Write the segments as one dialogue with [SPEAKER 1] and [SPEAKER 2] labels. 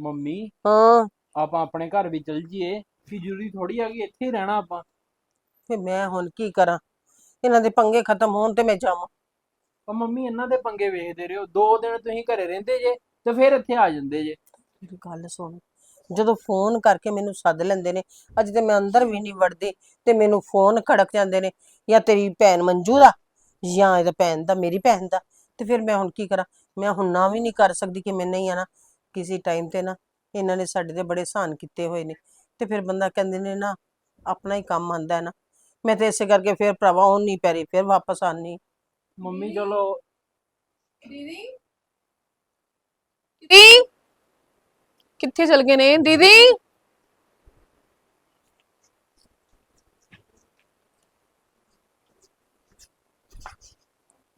[SPEAKER 1] Mummy
[SPEAKER 2] ਹਾਂ।
[SPEAKER 1] ਆਪਾਂ ਆਪਣੇ ਘਰ ਵੀ ਚਲ ਜੀਏ। ਕਿ ਜ਼ਰੂਰੀ ਥੋੜੀ ਆ ਕਿ ਇੱਥੇ ਹੀ ਰਹਿਣਾ ਆਪਾਂ।
[SPEAKER 2] ਤੇ ਮੈਂ ਹੁਣ ਕੀ ਕਰਾਂ? ਇਹਨਾਂ ਦੇ ਪੰਗੇ ਖਤਮ ਹੋਣ ਤੇ ਮੈਂ ਜਾਵਾਂ।
[SPEAKER 1] ਉਹ ਮੰਮੀ ਇਹਨਾਂ ਦੇ ਪੰਗੇ ਵੇਖਦੇ ਰਹੋ। ਦੋ ਦਿਨ ਤੁਸੀਂ ਘਰੇ ਰਹਿੰਦੇ ਜੇ ਤੇ ਫਿਰ ਇੱਥੇ ਆ ਜਾਂਦੇ ਜੇ।
[SPEAKER 2] ਮੇਰੀ ਗੱਲ ਸੁਣ। ਜਦੋਂ ਫੋਨ ਕਰਕੇ ਮੈਨੂੰ ਸੱਦ ਲੈਂਦੇ ਨੇ ਅੱਜ ਤੇ ਮੈਂ ਅੰਦਰ ਵੀ ਨਹੀਂ ਵੜਦੀ ਤੇ ਮੈਨੂੰ ਫੋਨ ਖੜਕ ਜਾਂਦੇ ਨੇ ਜਾਂ ਤੇਰੀ ਭੈਣ ਮੰਜੂ ਦਾ ਜਾਂ ਇਹਦਾ ਭੈਣ ਦਾ ਮੇਰੀ ਭੈਣ ਦਾ। ਤੇ ਫਿਰ ਮੈਂ ਹੁਣ ਕੀ ਕਰਾਂ? ਮੈਂ ਹੁਣ ਨਾ ਵੀ ਨਹੀਂ ਕਰ ਸਕਦੀ ਕਿ ਮੈਂ ਨਹੀਂ ਆਣਾ ਕਿਸੇ ਟਾਈਮ ਤੇ ਨਾ ਇਹਨਾਂ ਨੇ ਸਾਡੇ ਤੇ ਬੜੇ ਸਹਾਨ ਕੀਤੇ ਹੋਏ ਨੇ। ਤੇ ਫਿਰ ਬੰਦਾ ਕਹਿੰਦੇ ਨੇ ਨਾ ਆਪਣਾ ਹੀ ਕੰਮ ਆਂਦਾ ਹੈ ਨਾ। ਮੈਂ ਤੇ ਇਸੇ ਕਰਕੇ ਫਿਰ ਭਰਾਵਾ ਉਹ ਨਹੀਂ ਪੈਰੀ ਫਿਰ ਵਾਪਸ ਆਨੀ
[SPEAKER 1] ਮੰਮੀ ਚਲੋ।
[SPEAKER 3] ਦੀਦੀ? ਦੀਦੀ? ਕਿੱਥੇ ਚਲ ਗਏ ਨੇ? ਦੀਦੀ?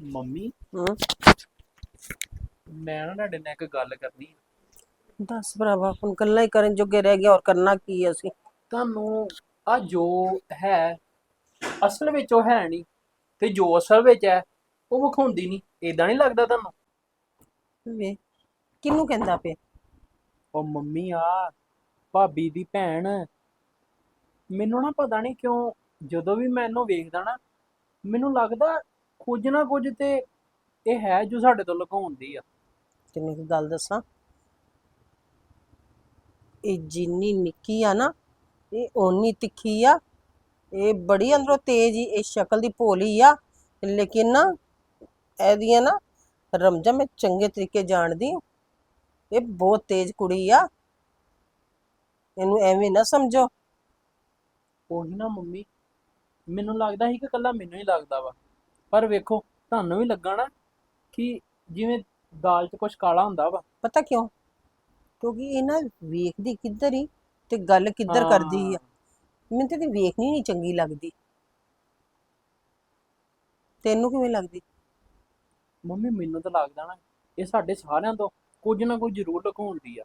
[SPEAKER 1] ਮੰਮੀ?
[SPEAKER 2] ਹੂੰ?
[SPEAKER 1] ਮੈਂ ਨਾ ਤੁਹਾਡੇ ਨਾਲ ਇੱਕ ਗੱਲ ਕਰਨੀ।
[SPEAKER 2] ਦੱਸ ਭਰਾਵਾ ਹੁਣ ਗੱਲਾਂ ਹੀ ਕਰਨ ਜੋਗੇ ਰਹਿ ਗਿਆ ਔਰ ਕਰਨਾ ਕੀ ਹੈ ਅਸੀਂ?
[SPEAKER 1] ਤੁਹਾਨੂੰ ਆ ਜੋ ਹੈ ਅਸਲ ਵਿੱਚ ਉਹ ਹੈ ਨਹੀਂ ਤੇ ਜੋ ਅਸਲ ਵਿੱਚ ਹੈ ਉਹ ਵਿਖਾਉਂਦੀ ਨਹੀਂ। ਏਦਾਂ ਨਹੀਂ ਲੱਗਦਾ ਤੁਹਾਨੂੰ?
[SPEAKER 2] ਵੇ ਕਿਹਨੂੰ ਕਹਿੰਦਾ ਪਿਆ?
[SPEAKER 1] ਉਹ ਮੰਮੀ ਆ ਭਾਬੀ ਦੀ ਭੈਣ। ਮੈਨੂੰ ਨਾ ਪਤਾ ਨਹੀਂ ਕਿਉਂ ਜਦੋਂ ਵੀ ਮੈਂ ਇਹਨੂੰ ਵੇਖਦਾ ਨਾ ਮੈਨੂੰ ਲੱਗਦਾ ਕੁਝ ਨਾ ਕੁਝ ਤੇ ਇਹ ਹੈ ਜੋ ਸਾਡੇ ਤੋਂ ਲੁਕਾਉਂਦੀ ਆ।
[SPEAKER 2] ਤੈਨੂੰ ਇੱਕ ਗੱਲ ਦੱਸਾਂ ਇਹ ਜਿੰਨੀ ਨਿੱਕੀ ਆ ਨਾ ਇਹ ਓਨੀ ਤਿੱਖੀ ਆ। ਇਹ ਬੜੀ ਅੰਦਰੋਂ ਤੇਜ਼ ਹੀ ਇਹ ਸ਼ਕਲ ਦੀ ਭੋਲੀ ਆ। ਲੇਕਿਨ ਨਾ ਇਹਦੀਆਂ ਨਾ ਰਮਜਾਂ ਮੈਂ ਚੰਗੇ ਤਰੀਕੇ ਜਾਣਦੀ ਇਹ ਬਹੁਤ ਤੇਜ਼ ਕੁੜੀ ਆ। ਇਹਨੂੰ ਐਵੇਂ ਨਾ ਸਮਝੋ।
[SPEAKER 1] ਉਹੀ ਨਾ ਮੰਮੀ ਮੈਨੂੰ ਲੱਗਦਾ ਸੀ ਕਿ ਕੱਲਾ ਮੈਨੂੰ ਹੀ ਲੱਗਦਾ ਵਾ। ਪਰ ਵੇਖੋ ਤੁਹਾਨੂੰ ਵੀ ਲੱਗਾ ਨਾ ਕਿ ਜਿਵੇਂ ਦਾਲ 'ਚ ਕੁਝ ਕਾਲਾ ਹੁੰਦਾ ਵਾ।
[SPEAKER 2] ਪਤਾ ਕਿਉਂ? ਕਿਉਂਕਿ ਇਹ ਨਾ ਵੇਖਦੀ ਕਿੱਧਰ ਹੀ ਤੇ ਗੱਲ ਕਿੱਧਰ ਕਰਦੀ ਆ।
[SPEAKER 1] ਹਾਂ,
[SPEAKER 2] ਮੈਨੂੰ ਤੇ ਇਹਦੀ ਵੇਖਣੀ ਨਹੀਂ ਚੰਗੀ ਲੱਗਦੀ। ਤੈਨੂੰ ਕਿਵੇਂ ਲੱਗਦੀ?
[SPEAKER 1] ਮੰਮੀ ਮੈਨੂੰ ਤਾਂ ਲੱਗਦਾ ਨਾ ਇਹ ਸਾਡੇ ਸਾਰਿਆਂ ਤੋਂ ਕੁਝ ਨਾ ਕੁਝ ਜ਼ਰੂਰ ਲੁਕਾਉਂਦੀ ਆ।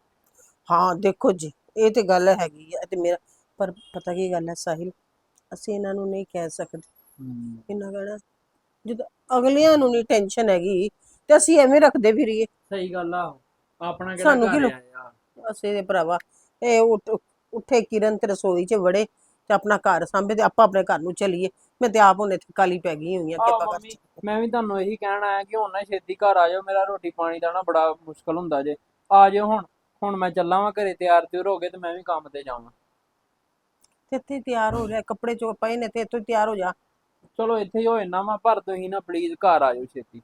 [SPEAKER 2] ਹਾਂ ਦੇਖੋ ਜੀ ਇਹ ਤੇ ਗੱਲ ਹੈਗੀ ਆ ਤੇ ਮੇਰਾ ਪਰ ਪਤਾ ਕੀ ਗੱਲ ਹੈ ਸਾਹਿਲ ਅਸੀਂ ਇਹਨਾਂ ਨੂੰ ਨਹੀਂ ਕਹਿ ਸਕਦੇ। ਇਹਨਾਂ ਕਹਿਣਾ ਜਦੋਂ ਅਗਲਿਆਂ ਨੂੰ ਨਹੀਂ ਟੈਨਸ਼ਨ ਹੈਗੀ ਤੇ ਅਸੀਂ ਐਵੇਂ ਰੱਖਦੇ ਫਿਰੀਏ।
[SPEAKER 1] ਸਹੀ ਗੱਲ ਆ। ਆਪਣਾ ਕਿਹੜਾ
[SPEAKER 2] ਸਾਨੂੰ ਕੀ
[SPEAKER 1] ਘਰ ਆ ਯਾਰ?
[SPEAKER 2] ਅਸੀਂ ਦੇ ਭਰਾਵਾ ਇਹ ਉੱਠ- ਉੱਠੇ ਕਿਰਨ ਤੇ ਰਸੋਈ 'ਚ ਵੜੇ ਤੇ ਆਪਣਾ ਘਰ ਸਾਂਭੇ ਤੇ ਆਪਾਂ ਆਪਣੇ ਘਰ ਨੂੰ ਚਲੀਏ। ਮੈਂ ਤੇ ਆਪ ਹੁਣ ਇੱਥੇ ਕਾਲੀ ਪੈ ਗਈ ਹੋਈ ਆ
[SPEAKER 1] ਆਹ
[SPEAKER 2] ਕਿਰਪਾ
[SPEAKER 1] ਮੰਮੀ ਮੈਂ ਵੀ ਤੁਹਾਨੂੰ ਇਹੀ ਕਹਿਣ ਆਇਆ ਕਿ ਹੁਣ ਨਾ ਛੇਤੀ ਘਰ ਆ ਜਾਓ ਮੇਰਾ ਰੋਟੀ ਪਾਣੀ ਦਾ ਨਾ ਬੜਾ ਮੁਸ਼ਕਲ ਹੁੰਦਾ ਜੇ। ਆ ਜਾਓ ਹੁਣ ਹੁਣ ਮੈਂ ਚੱਲਾਂ ਵਾਂ ਘਰੇ ਤਿਆਰ ਤਿਉਰ ਹੋ ਗਏ ਤੇ ਮੈਂ ਵੀ ਕੰਮ ਤੇ ਜਾਵਾਂ।
[SPEAKER 2] ਤੇ ਇੱਥੇ ਤਿਆਰ ਹੋ ਜਾ ਕੱਪੜੇ ਚੋ ਪਏ ਨੇ ਤੇ ਇੱਥੋਂ ਤਿਆਰ ਹੋ ਜਾ।
[SPEAKER 1] ਚਲੋ ਇੱਥੇ ਹੀ ਹੋ ਜਾਣਾ ਵਾ ਪਰ ਤੁਸੀਂ ਨਾ ਪਲੀਜ਼ ਘਰ ਆ ਜਾਓ ਛੇਤੀ।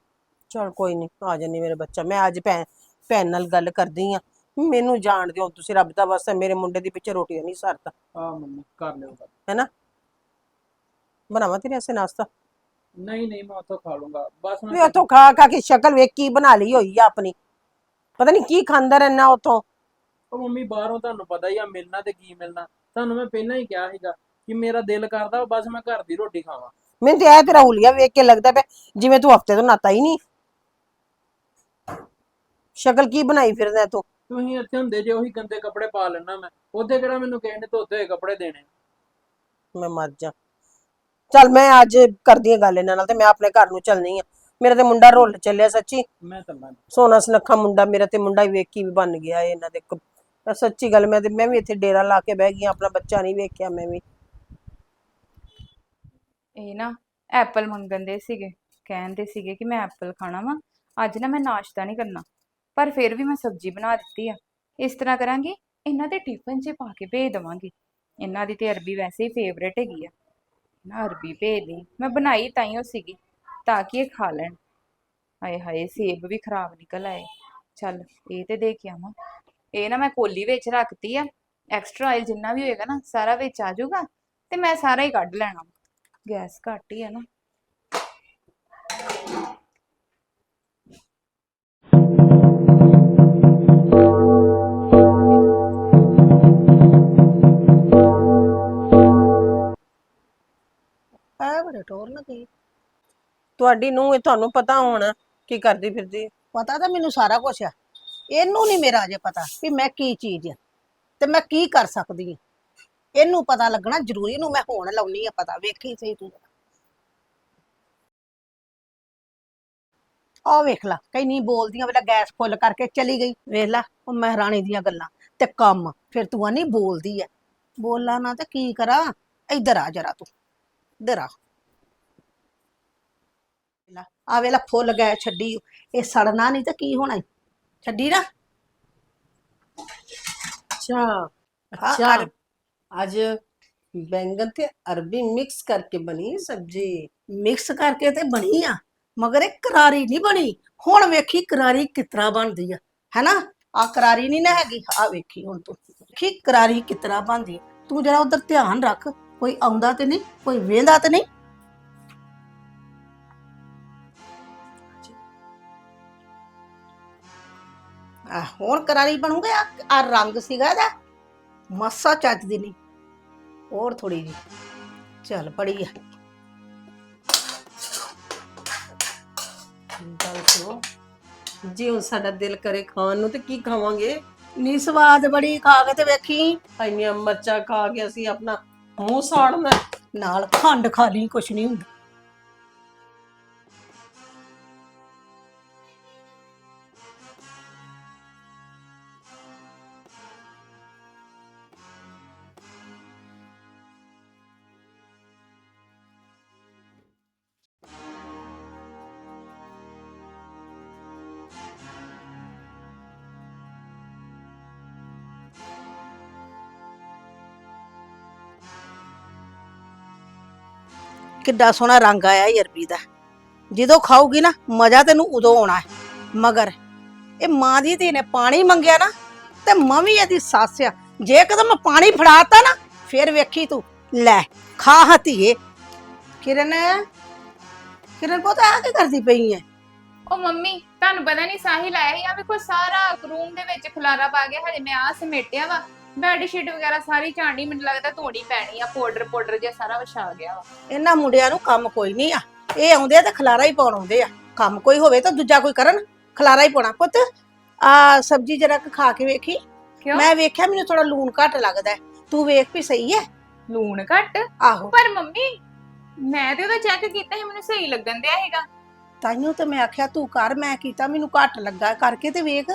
[SPEAKER 2] ਚਲ ਕੋਈ ਨਹੀਂ ਆ ਜਾਨੀ ਮੇਰੇ ਬੱਚਾ ਮੈਂ ਅੱਜ ਭੈਣ ਭੈਣ ਨਾਲ ਗੱਲ ਕਰਦੀ ਆ। ਮੈਨੂੰ ਜਾਣ ਦਿਓ ਤੁਸੀਂ ਰੱਬ ਦਾ ਵਾਸਤਾ ਮੇਰੇ ਮੁੰਡੇ ਦੀ ਪਿੱਛੇ ਰੋਟੀ ਨਹੀਂ ਸਰਦਾ।
[SPEAKER 1] ਆ ਮੰਮੀ ਕਰ ਲਿਓ ਗੱਲ।
[SPEAKER 2] ਹੈਨਾ? ਬਣਾਵਾਂ ਤੇਰੇ ਵਾਸਤੇ ਨਾਸ਼ਤਾ?
[SPEAKER 1] ਨਹੀਂ ਨਹੀਂ ਮੈਂ ਉੱਥੋਂ ਖਾ ਲੂੰਗਾ। ਬਸ
[SPEAKER 2] ਵੀ
[SPEAKER 1] ਮੈਂ
[SPEAKER 2] ਉਥੋਂ ਖਾ ਖਾ ਕੇ ਸ਼ਕਲ ਵੇਖ ਕੀ ਬਣਾ ਲਈ ਹੋਈ ਆ ਆਪਣੀ। ਪਤਾ ਨਹੀਂ ਕੀ ਖਾਂਦਾ ਰਹਿਣਾ ਉਥੋਂ।
[SPEAKER 1] ਉਹ ਮੰਮੀ ਬਾਹਰੋਂ ਤੁਹਾਨੂੰ ਪਤਾ ਹੀ ਆ ਮਿਲਣਾ ਤੇ ਕੀ ਮਿਲਣਾ। ਤੁਹਾਨੂੰ ਮੈਂ ਪਹਿਲਾਂ ਹੀ ਕਿਹਾ ਸੀਗਾ ਕਿ ਮੇਰਾ ਦਿਲ ਕਰਦਾ ਬਸ ਮੈਂ ਘਰ ਦੀ ਰੋਟੀ ਖਾਵਾਂ।
[SPEAKER 2] ਮੈਨੂੰ ਤੇ ਇਹ ਤੇਰਾ ਹੁਲੀਆ ਵੇਖ ਕੇ ਲੱਗਦਾ ਪਿਆ ਜਿਵੇਂ ਤੂੰ ਹਫ਼ਤੇ ਤੋਂ ਨਾਤਾ ਹੀ ਨਹੀਂ। ਸ਼ਕਲ ਕੀ ਬਣਾਈ ਫਿਰਦਾ ਤੂੰ?
[SPEAKER 1] ਤੁਸੀਂ ਇੱਥੇ ਹੁੰਦੇ ਜੇ ਉਹੀ ਗੰਦੇ ਕੱਪੜੇ ਪਾ ਲੈਣਾ ਮੈਂ। ਉਹਦੇ ਕਿਹੜਾ ਮੈਨੂੰ ਕਿਸੇ ਨੇ ਧੋਤੇ ਹੋਏ ਕੱਪੜੇ ਦੇਣੇ?
[SPEAKER 2] ਮੈਂ ਮਰ ਜਾ। ਚੱਲ ਮੈਂ ਅੱਜ ਕਰਦੀ ਆ ਗੱਲ ਇਹਨਾਂ ਨਾਲ ਤੇ ਮੈਂ ਆਪਣੇ ਘਰ ਨੂੰ ਚੱਲਣੀ ਆ। ਮੇਰਾ ਤੇ ਮੁੰਡਾ ਰੁੱਲ ਚੱਲਿਆ ਸੱਚੀ।
[SPEAKER 1] ਮੈਂ ਚੱਲਾਂ
[SPEAKER 2] ਸੋਨਾ ਸੁਨੱਖਾ ਮੁੰਡਾ ਮੇਰਾ ਤੇ ਮੁੰਡਾ ਹੀ ਵੇਖ ਕੇ ਵੀ ਬਣ ਗਿਆ ਇਹ ਇਹਨਾਂ ਦੇ ਕ- ਸੱਚੀ ਗੱਲ ਮੈਂ ਤੇ ਮੈਂ ਵੀ ਇੱਥੇ ਡੇਰਾ ਲਾ ਕੇ ਬਹਿ ਗਈ ਆਂ, ਆਪਣਾ ਬੱਚਾ ਨਹੀਂ ਵੇਖਿਆ ਮੈਂ ਵੀ।
[SPEAKER 4] ਇਹ ਨਾ ਐਪਲ ਮੰਗਣ ਦੇ ਸੀਗੇ ਕਹਿੰਦੇ ਸੀਗੇ ਕਿ ਮੈਂ ਐਪਲ ਖਾਣਾ ਵਾ। ਅੱਜ ਨਾ ਮੈਂ ਨਾਸ਼ਤਾ ਨਹੀਂ ਕਰਨਾ। ਪਰ ਫਿਰ ਵੀ ਮੈਂ ਸਬਜ਼ੀ ਬਣਾ ਦਿੱਤੀ ਆ। ਇਸ ਤਰ੍ਹਾਂ ਕਰਾਂਗੀ, ਇਹਨਾਂ ਦੇ ਟਿਫਨ 'ਚ ਪਾ ਕੇ ਭੇਜ ਦਵਾਂਗੀ। ਇਹਨਾਂ ਦੀ ਤੇ ਅਰਬੀ ਵੈਸੇ ਹੀ ਫੇਵਰੇਟ ਹੈਗੀ ਆ। ਨਾ ਅਰਬੀ ਭੇਜ ਦੀ ਮੈਂ ਬਣਾਈ ਤਾਂ ਹੀ ਉਹ ਸੀਗੀ, ਤਾਂ ਕਿ ਇਹ ਖਾ ਲੈਣ। ਹਾਏ ਹਾਏ, ਸੇਬ ਵੀ ਖਰਾਬ ਨਿਕਲ ਆਏ। ਚੱਲ, ਇਹ ਤੇ ਦੇ ਕੇ ਆਵਾਂ। ਇਹ ਨਾ ਮੈਂ ਕੋਲੀ ਵਿੱਚ ਰੱਖਤੀ ਆ। ਐਕਸਟਰਾ ਆਇਲ ਜਿੰਨਾ ਵੀ ਹੋਏਗਾ ਨਾ, ਸਾਰਾ ਵਿੱਚ ਆ ਜਾਊਗਾ ਤੇ ਮੈਂ ਸਾਰਾ ਹੀ ਕੱਢ ਲੈਣਾ। ਗੈਸ ਘੱਟ ਹੀ ਹੈ ਨਾ।
[SPEAKER 2] ਬੜੇ ਟੋਰ ਲੱਗੀ ਤੁਹਾਡੀ ਨੂੰ ਤੁਹਾਨੂੰ ਪਤਾ ਹੋਣਾ ਕੀ ਕਰਦੀ ਫਿਰਦੀ। ਹੈ।
[SPEAKER 5] ਪਤਾ ਤਾਂ ਮੈਨੂੰ ਸਾਰਾ ਕੁਝ ਆ। ਇਹਨੂੰ ਨਹੀਂ ਮੇਰਾ ਅਜੇ ਪਤਾ ਵੀ ਮੈਂ ਕੀ ਚੀਜ਼ ਆ ਤੇ ਮੈਂ ਕੀ ਕਰ ਸਕਦੀ ਆ। ਇਹਨੂੰ ਪਤਾ ਲੱਗਣਾ ਜ਼ਰੂਰੀ ਨੂੰ ਮੈਂ ਹੁਣ ਲਾਉਣੀ ਆ ਪਤਾ। ਵੇਖੀ ਸਹੀ ਤੂੰ। ਆ ਵੇਖ ਲਾ ਕਈ ਨਹੀਂ ਬੋਲਦੀਆਂ ਵੇਲਾ ਗੈਸ ਫੁੱਲ ਕਰਕੇ ਚਲੀ ਗਈ। ਵੇਖ ਲਾ ਉਹ ਮਹਾਰਾਣੀ ਦੀਆਂ ਗੱਲਾਂ ਤੇ ਕੰਮ ਫਿਰ ਤੂੰ ਆਨੀ ਬੋਲਦੀ ਐ। ਬੋਲਾਂ ਨਾ ਤੇ ਕੀ ਕਰਾਂ? ਇੱਧਰ ਆ ਜਰਾ ਤੂੰ। ਇੱਧਰ ਆ। ਆ ਵੇਲਾ ਫੁੱਲ ਗਏ ਛੱਡੀ ਇਹ ਸੜਨਾ ਨਹੀਂ ਤੇ ਕੀ ਹੋਣਾ ਈ? ਛੱਡੀ ਨਾ।
[SPEAKER 2] ਅੱਛਾ
[SPEAKER 5] ਹਾਂ,
[SPEAKER 2] ਅੱਛਾ।
[SPEAKER 5] ਅਰ-
[SPEAKER 2] ਅੱਜ ਬੈਂਗਨ ਤੇ ਅਰਬੀ ਮਿਕਸ ਕਰਕੇ ਬਣੀ ਸਬਜੀ।
[SPEAKER 5] ਮਿਕਸ ਕਰਕੇ ਤੇ ਬਣੀ ਆ ਮਗਰ ਇਹ ਕਰਾਰੀ ਨਹੀਂ ਬਣੀ। ਹੁਣ ਵੇਖੀ ਕਰਾਰੀ ਕਿਤਰਾ ਬਣਦੀ ਆ ਹੈਨਾ? ਆ ਕਰਾਰੀ ਨਹੀਂ ਨਾ ਹੈਗੀ ਆ ਵੇਖੀ ਹੁਣ ਤੂੰ। ਵੇਖੀ ਕਰਾਰੀ ਕਿਤਰਾ ਬਣਦੀ ਆ। ਤੂੰ ਜਰਾ ਉਧਰ ਧਿਆਨ ਰੱਖ ਕੋਈ ਆਉਂਦਾ ਤੇ ਨਹੀਂ ਕੋਈ ਵੇਂਦਾ ਤੇ ਨਹੀਂ। ਆ ਹੁਣ ਕਰਾਰੀ ਬਣੂਗਾ ਆ ਰੰਗ ਸੀਗਾ ਇਹਦਾ। ਮਸਾ ਚੱਜਦੀ ਨਹੀਂ ਹੋਰ ਥੋੜੀ ਜੀ ਚੱਲ ਪੜੀ ਆ।
[SPEAKER 2] ਗੱਲ ਸੁਣੋ। ਜੇ ਹੁਣ ਸਾਡਾ ਦਿਲ ਕਰੇ ਖਾਣ ਨੂੰ ਤੇ ਕੀ ਖਾਵਾਂਗੇ?
[SPEAKER 5] ਨੀ ਸਵਾਦ ਬੜੀ ਖਾ ਕੇ ਤੇ ਵੇਖੀ।
[SPEAKER 2] ਇੰਨੀਆਂ ਮਿਰਚਾਂ ਖਾ ਕੇ ਅਸੀਂ ਆਪਣਾ ਮੂੰਹ ਸਾੜਨਾ।
[SPEAKER 5] ਨਾਲ ਖੰਡ ਖਾ ਲਈ ਕੁਛ ਨਹੀਂ ਹੁੰਦਾ। ਕਿੱਡਾ ਸੋਹਣਾ ਰੰਗ ਆਇਆ ਈ ਅਰਬੀ ਦਾ। ਜਦੋਂ ਖਾਊਗੀ ਨਾ, ਮਜ਼ਾ ਤੈਨੂੰ ਉਦੋਂ ਆਉਣਾ ਹੈ। ਮਗਰ ਇਹ ਮਾਂ ਦੀ ਧੀ ਨੇ ਪਾਣੀ ਮੰਗਿਆ ਨਾ, ਤੇ ਮਾਂ ਵੀ ਇਹਦੀ ਸੱਸ ਆ। ਜੇ ਕਦਮ ਪਾਣੀ ਫੜਾਤਾ ਨਾ, ਫਿਰ ਵੇਖੀ ਤੂੰ। ਲੈ, ਖਾ ਹਤੀਏ ਕਿਰਨ ਕਿਰਨ ਪੁੱਤ ਆ ਕੀ ਕਰਦੀ ਪਈ ਐ?
[SPEAKER 4] ਉਹ ਮੰਮੀ, ਤੁਹਾਨੂੰ ਪਤਾ ਨਹੀਂ ਸਾਹਿਲ ਆਇਆ ਸੀ ਆ ਵੇਖੋ ਸਾਰਾ ਰੂਮ ਦੇ ਵਿੱਚ ਖਲਾਰਾ ਪਾ ਗਿਆ, ਹਜੇ ਮੈਂ ਆ ਸਮੇਟਿਆ ਵਾ। ਬੈੱਡ ਸ਼ੀਟ ਵਗੈਰਾ ਸਾਰੀ ਝਾਂਡੀ ਮੈਨੂੰ ਲੱਗਦਾ ਧੋਣੀ ਪੈਣੀ ਆ ਪਾਊਡਰ ਪਾਊਡਰ ਜਿਹਾ ਸਾਰਾ ਵਿਛਾ ਗਿਆ ਵਾ।
[SPEAKER 5] ਇਹਨਾਂ ਮੁੰਡਿਆਂ ਨੂੰ ਕੰਮ ਕੋਈ ਨਹੀਂ ਆ। ਇਹ ਆਉਂਦੇ ਆ ਤੇ ਖਲਾਰਾ ਹੀ ਪਾਉਣ ਆਉਂਦੇ ਆ। ਕੰਮ ਕੋਈ ਹੋਵੇ ਤਾਂ ਦੂਜਾ ਕੋਈ ਕਰਨ ਖਲਾਰਾ ਹੀ ਪਾਉਣਾ। ਪੁੱਤ ਆ ਸਬਜੀ ਜਰਾ ਕੁ ਖਾ ਕੇ ਵੇਖੀ।
[SPEAKER 4] ਕਿਉਂ?
[SPEAKER 5] ਮੈਂ ਵੇਖਿਆ ਮੈਨੂੰ ਥੋੜਾ ਲੂਣ ਘੱਟ ਲੱਗਦਾ ਹੈ। ਤੂੰ ਵੇਖ ਵੀ ਸਹੀ ਹੈ।
[SPEAKER 4] ਲੂਣ ਘੱਟ?
[SPEAKER 5] ਆਹੋ।
[SPEAKER 4] ਪਰ ਮੰਮੀ ਮੈਂ ਤੇ ਉਹਦਾ ਚੈੱਕ ਕੀਤਾ ਸੀ ਮੈਨੂੰ ਸਹੀ ਲੱਗਣ ਦਿਆ ਹੈਗਾ
[SPEAKER 5] ਤਾਈਓ ਤੇ ਮੈਂ ਆਖਿਆ ਤੂੰ ਕਰ ਮੈਂ ਕੀਤਾ ਮੈਨੂੰ ਘੱਟ ਲੱਗਾ। ਕਰਕੇ ਤੇ ਵੇਖ।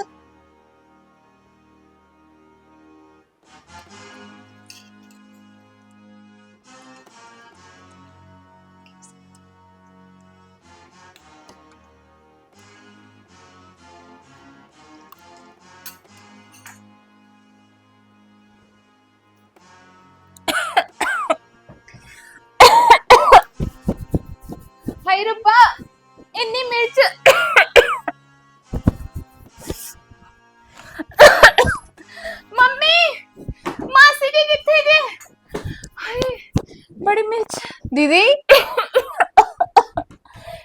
[SPEAKER 3] ਦੀਦੀ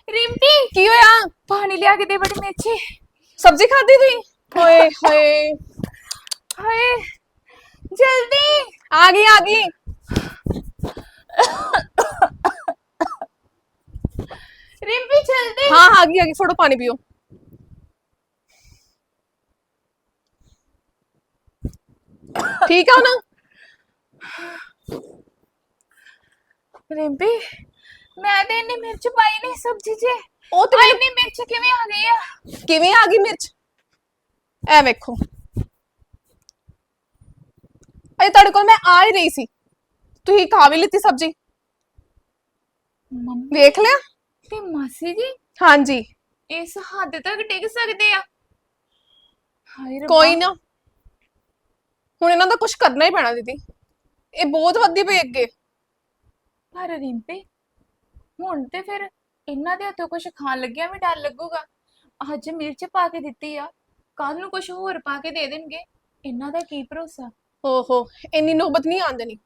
[SPEAKER 4] ਰਿੰਪੀ
[SPEAKER 3] ਕੀ ਹੋਇਆ
[SPEAKER 4] ਪਾਣੀ ਲਿਆ ਕੇ ਦੇ ਬੜੀ ਮਿਰਚੀ
[SPEAKER 3] ਸਬਜ਼ੀ ਖਾਦੀ ਤੁਸੀਂ ਹੋਏ ਹੋਏ
[SPEAKER 4] ਹਾਏ ਜਲਦੀ
[SPEAKER 3] ਆ ਗਈ ਆ ਗਈ
[SPEAKER 4] ਰਿੰਪੀ ਜਲਦੀ
[SPEAKER 3] ਹਾਂ ਆ ਗਈ ਆ ਗਈ ਫੜੋ ਪਾਣੀ ਪੀਓ ਠੀਕ ਆ ਨਾ
[SPEAKER 4] ਰਿੰਪੀ ਮੈਂ ਤੇ ਇੰਨੀ ਮਿਰਚ ਪਾਈ ਨਹੀਂ ਸਬਜ਼ੀ 'ਚ।
[SPEAKER 3] ਉਹ ਤੇ
[SPEAKER 4] ਇੰਨੀ ਮਿਰਚ ਕਿਵੇਂ ਆ ਗਈ ਆ?
[SPEAKER 3] ਕਿਵੇਂ ਆ ਗਈ ਮਿਰਚ? ਐ ਵੇਖੋ। ਅਜੇ ਤੁਹਾਡੇ ਕੋਲ ਮੈਂ ਆ ਹੀ ਰਹੀ ਸੀ। ਤੁਸੀਂ ਖਾ ਵੀ ਲਿੱਤੀ ਸਬਜ਼ੀ।
[SPEAKER 4] ਮੰਮੀ
[SPEAKER 3] ਵੇਖ ਲਿਆ?
[SPEAKER 4] ਤੇ ਮਾਸੀ ਜੀ?
[SPEAKER 3] ਹਾਂਜੀ।
[SPEAKER 4] ਇਸ ਹੱਦ ਤੱਕ ਡਿੱਗ ਸਕਦੇ ਆ। ਹਾਏ ਰੱਬਾ।
[SPEAKER 3] ਕੋਈ ਨਾ। ਹੁਣ ਇਹਨਾਂ ਦਾ ਕੁਝ ਕਰਨਾ ਹੀ ਪੈਣਾ ਦੀਦੀ। ਇਹ ਬਹੁਤ ਵੱਧਦੀ ਪਈ ਅੱਗੇ।
[SPEAKER 4] ਪਰ ਰਿੰਪੀ ਹੁਣ ਤੇ ਫਿਰ ਇਹਨਾਂ ਦੇ ਹੱਥੋਂ ਕੁਝ ਖਾਣ ਲੱਗਿਆ ਵੀ ਡਰ ਲੱਗੂਗਾ। ਅੱਜ ਮਿਰਚ ਪਾ ਕੇ ਦਿੱਤੀ ਆ ਕੱਲ ਨੂੰ ਕੁਝ ਹੋਰ ਪਾ ਕੇ ਦੇ ਦੇਣਗੇ। ਇਹਨਾਂ ਦਾ ਕੀ ਭਰੋਸਾ?
[SPEAKER 3] ਓਹੋ ਇੰਨੀ ਨੌਬਤ ਨਹੀਂ ਆਉਣ ਦੇਣੀ।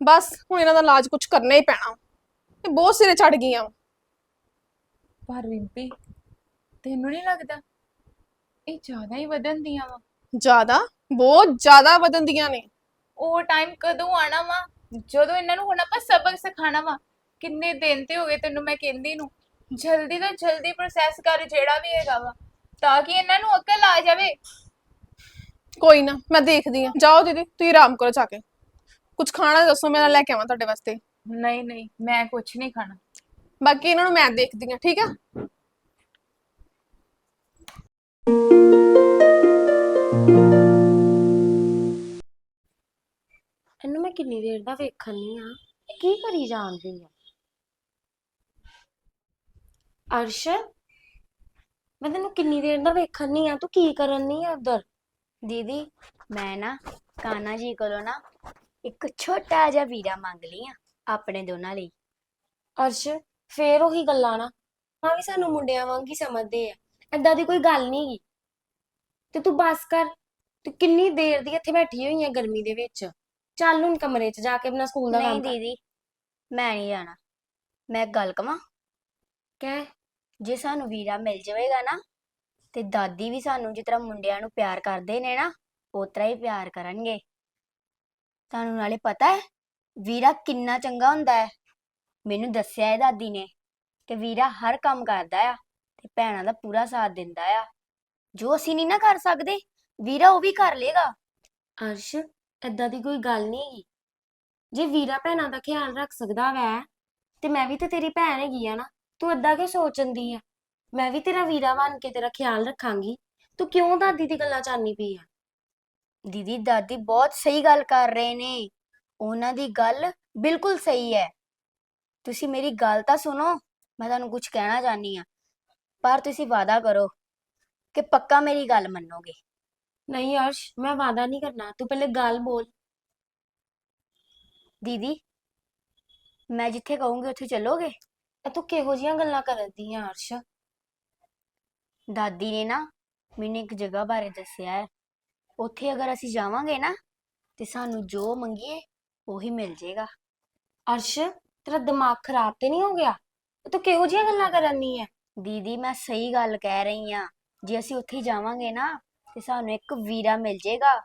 [SPEAKER 3] ਬਸ ਹੁਣ ਇਹਨਾਂ ਦਾ ਇਲਾਜ ਕੁਝ ਕਰਨਾ ਹੀ ਪੈਣਾ। ਇਹ ਬਹੁਤ ਸਿਰੇ ਚੜ ਗਈਆਂ।
[SPEAKER 4] ਪਰ ਰਿੰਪੀ ਤੈਨੂੰ ਨਹੀਂ ਲੱਗਦਾ ਇਹ ਜ਼ਿਆਦਾ ਹੀ ਵਧਣ ਦੀਆਂ ਵਾ?
[SPEAKER 3] ਜ਼ਿਆਦਾ? ਬਹੁਤ ਜ਼ਿਆਦਾ ਵਧਣ ਦੀਆਂ ਨੇ।
[SPEAKER 4] ਉਹ ਟਾਈਮ ਕਦੋਂ ਆਣਾ ਵਾ? ਜਦੋਂ ਇਹਨਾਂ ਨੂੰ ਹੁਣ ਆਪਾਂ ਸਬਕ ਸਿਖਾਣਾ ਵਾ ਕਿੰਨੇ ਦਿਨ ਤੇ ਹੋ ਗਏ ਤੈਨੂੰ ਮੈਂ ਕਹਿੰਦੀ ਨੂੰ ਜਲਦੀ ਤੋਂ ਜਲਦੀ ਪ੍ਰੋਸੈਸ ਕਰ ਜਿਹੜਾ ਵੀ ਹੈਗਾ ਵਾ ਤਾਂ ਕਿ ਇਹਨਾਂ ਨੂੰ ਅਕਲ ਆ ਜਾਵੇ।
[SPEAKER 3] ਕੋਈ ਨਾ ਮੈਂ ਦੇਖਦੀ ਆ ਜਾਓ ਦੀਦੀ ਤੁਸੀਂ ਆਰਾਮ ਕਰੋ ਜਾ ਕੇ। ਕੁਝ ਖਾਣਾ ਦੱਸੋ ਮੈਂ ਲੈ ਕੇ ਆਵਾਂ ਤੁਹਾਡੇ ਵਾਸਤੇ।
[SPEAKER 4] ਨਹੀਂ ਨਹੀਂ ਮੈਂ ਕੁਝ ਨਹੀਂ ਖਾਣਾ।
[SPEAKER 3] ਬਾਕੀ ਇਹਨਾਂ ਨੂੰ ਮੈਂ ਦੇਖਦੀ ਆ ਠੀਕ ਆ?
[SPEAKER 6] ਕਿੰਨੀ ਦੇਰ ਦਾ ਵੇਖਣ ਨਹੀਂ ਆ? ਕੀ ਕਰੀ ਜਾਂਦੀ ਆ? ਅਰਸ਼ ਮੈਂ ਤੈਨੂੰ ਕਿੰਨੀ ਦੇਰ ਦਾ ਵੇਖਣ ਨਹੀਂ ਆ? ਤੂੰ ਕੀ ਕਰਨ ਨਹੀਂ ਆ ਉਧਰ?
[SPEAKER 7] ਦੀਦੀ ਮੈਂ ਨਾ ਕਾਨਾ ਜੀ ਕੋਲੋਂ ਨਾ ਇੱਕ ਛੋਟਾ ਜਿਹਾ ਵੀਰਾ ਮੰਗ ਲਈ ਆ ਆਪਣੇ ਦੋਨਾਂ ਲਈ।
[SPEAKER 6] ਅਰਸ਼ ਫੇਰ ਉਹੀ ਗੱਲਾਂ ਨਾ। ਹਾਂ ਵੀ ਸਾਨੂੰ ਮੁੰਡਿਆਂ ਵਾਂਗ ਹੀ ਸਮਝਦੇ ਆ। ਏਦਾਂ ਦੀ ਕੋਈ ਗੱਲ ਨਹੀਂ ਗੀ ਤੇ ਤੂੰ ਬਸ ਕਰ। ਤੂੰ ਕਿੰਨੀ ਦੇਰ ਦੀ ਇੱਥੇ ਬੈਠੀ ਹੋਈ ਆ ਗਰਮੀ ਦੇ ਵਿੱਚ? ਚੱਲ ਹੁਣ ਕਮਰੇ 'ਚ ਜਾ ਕੇ ਆਪਣਾ ਸਕੂਲ ਦਾ
[SPEAKER 7] ਨਹੀਂ
[SPEAKER 6] ਕੰਮ ਕਰ।
[SPEAKER 7] ਦੀਦੀ ਮੈਂ ਨਹੀਂ ਜਾਣਾ। ਮੈਂ ਇੱਕ ਗੱਲ ਕਵਾਂ?
[SPEAKER 6] ਕਹਿ
[SPEAKER 7] ਜੇ ਸਾਨੂੰ ਵੀਰਾ ਮਿਲ ਜਾਵੇਗਾ ਨਾ ਤੇ ਦਾਦੀ ਵੀ ਸਾਨੂੰ ਜਿਸ ਤਰ੍ਹਾਂ ਮੁੰਡਿਆਂ ਨੂੰ ਪਿਆਰ ਕਰਦੇ ਨੇ ਨਾ ਉਸ ਤਰ੍ਹਾਂ ਹੀ ਪਿਆਰ ਕਰਨਗੇ। ਤੁਹਾਨੂੰ ਨਾਲੇ ਪਤਾ ਹੈ ਵੀਰਾ ਕਿੰਨਾ ਚੰਗਾ ਹੁੰਦਾ ਹੈ। ਮੈਨੂੰ ਦੱਸਿਆ ਹੈ ਦਾਦੀ ਨੇ ਕਿ ਵੀਰਾ ਹਰ ਕੰਮ ਕਰਦਾ ਆ ਤੇ ਭੈਣਾਂ ਦਾ ਪੂਰਾ ਸਾਥ ਦਿੰਦਾ ਆ। ਜੋ ਅਸੀਂ ਨਹੀਂ ਨਾ ਕਰ ਸਕਦੇ ਵੀਰਾ ਉਹ ਵੀ ਕਰ ਲੇਗਾ
[SPEAKER 6] ਅਰਸ਼ ਏਦਾਂ ਦੀ ਕੋਈ ਗੱਲ ਨਹੀਂ ਹੈਗੀ। ਜੇ ਵੀਰਾ ਭੈਣਾਂ ਦਾ ਖਿਆਲ ਰੱਖ ਸਕਦਾ ਵੈ, ਤੇ ਮੈਂ ਵੀ ਤੇ ਤੇਰੀ ਭੈਣ ਹੈਗੀ ਆ ਨਾ, ਤੂੰ ਏਦਾਂ ਕਿਉਂ ਸੋਚਣਦੀ ਆ? ਮੈਂ ਵੀ ਤੇਰਾ ਵੀਰਾ ਬਣ ਕੇ ਤੇਰਾ ਖਿਆਲ ਰੱਖਾਂਗੀ। ਤੂੰ ਕਿਉਂ ਦਾਦੀ ਦੀ ਗੱਲਾਂ ਚਾਹਨੀ ਪਈ ਆ?
[SPEAKER 7] ਦੀਦੀ, ਦਾਦੀ ਬਹੁਤ ਸਹੀ ਗੱਲ ਕਰ ਰਹੇ ਨੇ। ਉਹਨਾਂ ਦੀ ਗੱਲ ਬਿਲਕੁਲ ਸਹੀ ਹੈ ਤੁਸੀਂ ਮੇਰੀ ਗੱਲ ਤਾਂ ਸੁਣੋ, ਮੈਂ ਤੁਹਾਨੂੰ ਕੁਝ ਕਹਿਣਾ ਚਾਹਨੀ ਆ। ਪਰ ਤੁਸੀਂ ਵਾਅਦਾ ਕਰੋ ਕਿ ਪੱਕਾ ਮੇਰੀ ਗੱਲ ਮੰਨੋਗੇ।
[SPEAKER 6] ਨਹੀਂ ਅਰਸ਼ ਮੈਂ ਵਾਦਾ ਨਹੀਂ ਕਰਨਾ। ਤੂੰ ਪਹਿਲੇ ਗੱਲ ਬੋਲ।
[SPEAKER 7] ਦੀਦੀ, ਮੈਂ ਜਿੱਥੇ ਕਹੂੰਗੀ ਉੱਥੇ ਚੱਲੋਗੇ?
[SPEAKER 6] ਇਹ ਤੂੰ ਕਿਹੋ ਜੀਆਂ ਗੱਲਾਂ ਕਰਦੀ ਆ ਅਰਸ਼
[SPEAKER 7] ਦਾਦੀ ਨੇ ਨਾ ਮੈਨੂੰ ਇੱਕ ਜਗ੍ਹਾ ਬਾਰੇ ਦੱਸਿਆ ਹੈ। ਉੱਥੇ ਅਗਰ ਅਸੀਂ ਜਾਵਾਂਗੇ ਨਾ, ਤੇ ਸਾਨੂੰ ਜੋ ਮੰਗੀਏ, ਉਹੀ ਮਿਲ ਜਾਏਗਾ
[SPEAKER 6] ਅਰਸ਼ ਤੇਰਾ ਦਿਮਾਗ ਖਰਾਬ ਤੇ ਨਹੀਂ ਹੋ ਗਿਆ? ਇਹ ਤੂੰ ਕਿਹੋ ਜੀਆਂ ਗੱਲਾਂ ਕਰਨੀ ਆ
[SPEAKER 7] ਦੀਦੀ, ਮੈਂ ਸਹੀ ਗੱਲ ਕਹਿ ਰਹੀ ਆ। ਜੇ ਅਸੀਂ ਉੱਥੇ ਜਾਵਾਂਗੇ ਨਾ ਤੇ ਸਾਨੂੰ ਇੱਕ ਵੀਰਾ ਮਿਲ ਜਾਏਗਾ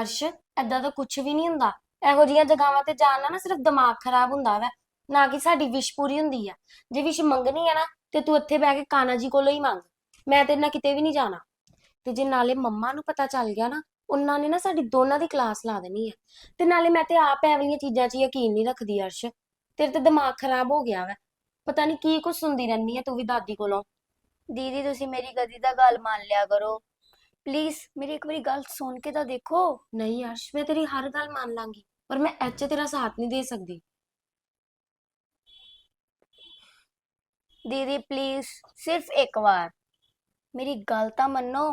[SPEAKER 6] ਅਰਸ਼ ਏਦਾਂ ਦਾ ਕੁਝ ਵੀ ਨਹੀਂ ਹੁੰਦਾ। ਇਹੋ ਜੀਆਂ ਜਗ੍ਹਾਵਾਂ ਤੇ ਜਾਣ ਨਾਲ ਨਾ ਸਿਰਫ ਦਿਮਾਗ ਖਰਾਬ ਹੁੰਦਾ ਵੈ ਨਾ ਕਿ ਸਾਡੀ ਵਿਸ਼ ਪੂਰੀ ਹੁੰਦੀ ਆ। ਜੇ ਵਿਸ਼ ਮੰਗਣੀ ਆ ਨਾ ਤੇ ਤੂੰ ਇੱਥੇ ਬਹਿ ਕੇ ਕਾਨਾ ਜੀ ਕੋਲੋਂ ਹੀ ਮੰਗ। ਮੈਂ ਤੇਰੇ ਨਾਲ ਕਿਤੇ ਵੀ ਨਹੀਂ ਜਾਣਾ। ਤੇ ਜੇ ਨਾਲੇ ਮੰਮਾ ਨੂੰ ਪਤਾ ਚੱਲ ਗਿਆ ਨਾ ਉਹਨਾਂ ਨੇ ਨਾ ਸਾਡੀ ਦੋਨਾਂ ਦੀ ਕਲਾਸ ਲਾ ਦੇਣੀ ਆ। ਤੇ ਨਾਲੇ ਮੈਂ ਤੇ ਆਪ ਐ ਵਾਲੀਆਂ ਚੀਜ਼ਾਂ 'ਚ ਯਕੀਨ ਨਹੀਂ ਰੱਖਦੀ ਅਰਸ਼। ਤੇਰੇ ਤੇ ਦਿਮਾਗ ਖਰਾਬ ਹੋ ਗਿਆ ਵੈ। ਪਤਾ ਨਹੀਂ ਕੀ ਕੁਝ ਸੁਣਦੀ ਰਹਿੰਦੀ ਆ ਤੂੰ ਵੀ ਦਾਦੀ ਕੋਲੋਂ।
[SPEAKER 7] ਦੀਦੀ ਤੁਸੀਂ ਮੇਰੀ ਕਦੀ ਤਾਂ ਗੱਲ ਮੰਨ ਲਿਆ ਕਰੋ। ਪਲੀਜ਼ ਮੇਰੀ ਇੱਕ ਵਾਰੀ ਗੱਲ ਸੁਣ ਕੇ ਤਾਂ ਦੇਖੋ।
[SPEAKER 6] ਨਹੀਂ ਅਰਸ਼ ਮੈਂ ਤੇਰੀ ਹਰ ਗੱਲ ਮੰਨ ਲਾਂਗੀ ਪਰ ਮੈਂ ਇਹ 'ਚ ਤੇਰਾ ਸਾਥ ਨਹੀਂ ਦੇ ਸਕਦੀ।
[SPEAKER 7] ਦੀਦੀ ਪਲੀਜ਼ ਸਿਰਫ ਇੱਕ ਵਾਰ। ਮੇਰੀ ਗੱਲ ਤਾਂ ਮੰਨੋ।